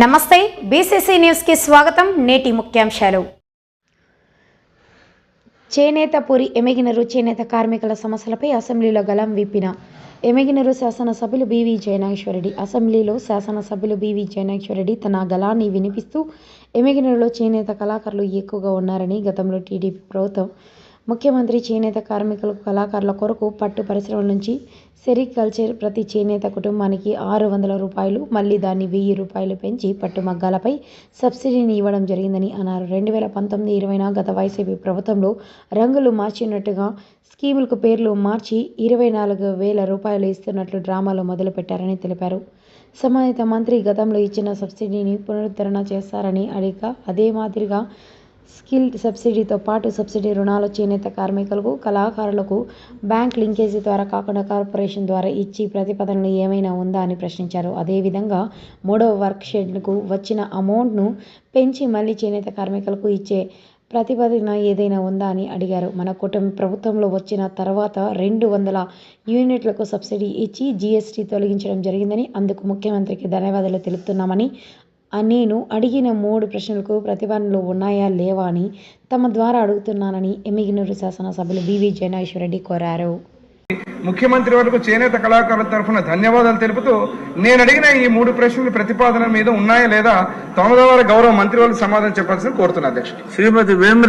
నమస్తే బీసీసీ న్యూస్కి స్వాగతం నేటి ముఖ్యాంశాలు. చేనేత పూరి ఎమిగినరు చేనేత కార్మికుల సమస్యలపై అసెంబ్లీలో గలం విప్పిన. ఎమిగినరు శాసనసభ్యులు బీవీ జయనాగేశ్వరరెడ్డి. అసెంబ్లీలో శాసనసభ్యులు బీవీ జయనాగేశ్వరరెడ్డి తన గలాన్ని వినిపిస్తూ ఎమిగినరులో చేనేత కళాకారులు ఎక్కువగా ఉన్నారని గతంలో టీడీపీ ప్రభుత్వం ముఖ్యమంత్రి చేనేత కార్మికులకు కళాకారుల కొరకు పట్టు పరిశ్రమల నుంచి సెరికల్చర్ ప్రతి చేనేత కుటుంబానికి ఆరు వందల రూపాయలు మళ్ళీ దాన్ని వెయ్యి రూపాయలు పెంచి పట్టు మగ్గాలపై సబ్సిడీని ఇవ్వడం జరిగిందని అన్నారు. రెండు వేల పంతొమ్మిది ఇరవైన గత వైసీపీ ప్రభుత్వంలో రంగులు మార్చినట్టుగా స్కీములకు పేర్లు మార్చి ఇరవై నాలుగు వేల రూపాయలు ఇస్తున్నట్లు డ్రామాలు మొదలుపెట్టారని తెలిపారు. సంబంధిత మంత్రి గతంలో ఇచ్చిన సబ్సిడీని పునరుద్ధరణ చేస్తారని అడిగా. అదే మాదిరిగా స్కిల్ సబ్సిడీతో పాటు సబ్సిడీ రుణాలు చేనేత కార్మికులకు కళాకారులకు బ్యాంక్ లింకేజీ ద్వారా కాకుండా కార్పొరేషన్ ద్వారా ఇచ్చి ప్రతిపాదనలు ఏమైనా ఉందా అని ప్రశ్నించారు. అదేవిధంగా మూడవ వర్క్షెడ్కు వచ్చిన అమౌంట్ను పెంచి మళ్ళీ చేనేత కార్మికులకు ఇచ్చే ప్రతిపాదన ఏదైనా ఉందా అని అడిగారు. మన కుటుంబ ప్రభుత్వంలో వచ్చిన తర్వాత రెండు వందల యూనిట్లకు సబ్సిడీ ఇచ్చి జీఎస్టీ తొలగించడం జరిగిందని అందుకు ముఖ్యమంత్రికి ధన్యవాదాలు తెలుపుతున్నామని నేను అడిగిన మూడు ప్రశ్నలకు ప్రతిపాదనలు ఉన్నాయా లేవా అని తమ ద్వారా అడుగుతున్నానని ఎమ్మిగినూరు శాసనసభ్యులు బివి జయనాగేశ్వరరెడ్డి కోరారు. ముఖ్యమంత్రి వరకు చేనేత కళాకారుల తరఫున ధన్యవాదాలు తెలుపుతూ నేను అడిగిన ఈ మూడు ప్రశ్నలు ప్రతిపాదన మీద ఉన్నాయా లేదా తమ ద్వారా గౌరవ మంత్రి వాళ్ళు సమాధానం చెప్పాల్సింది కోరుతున్నా అధ్యక్షుడు. శ్రీమతి వేమ్ర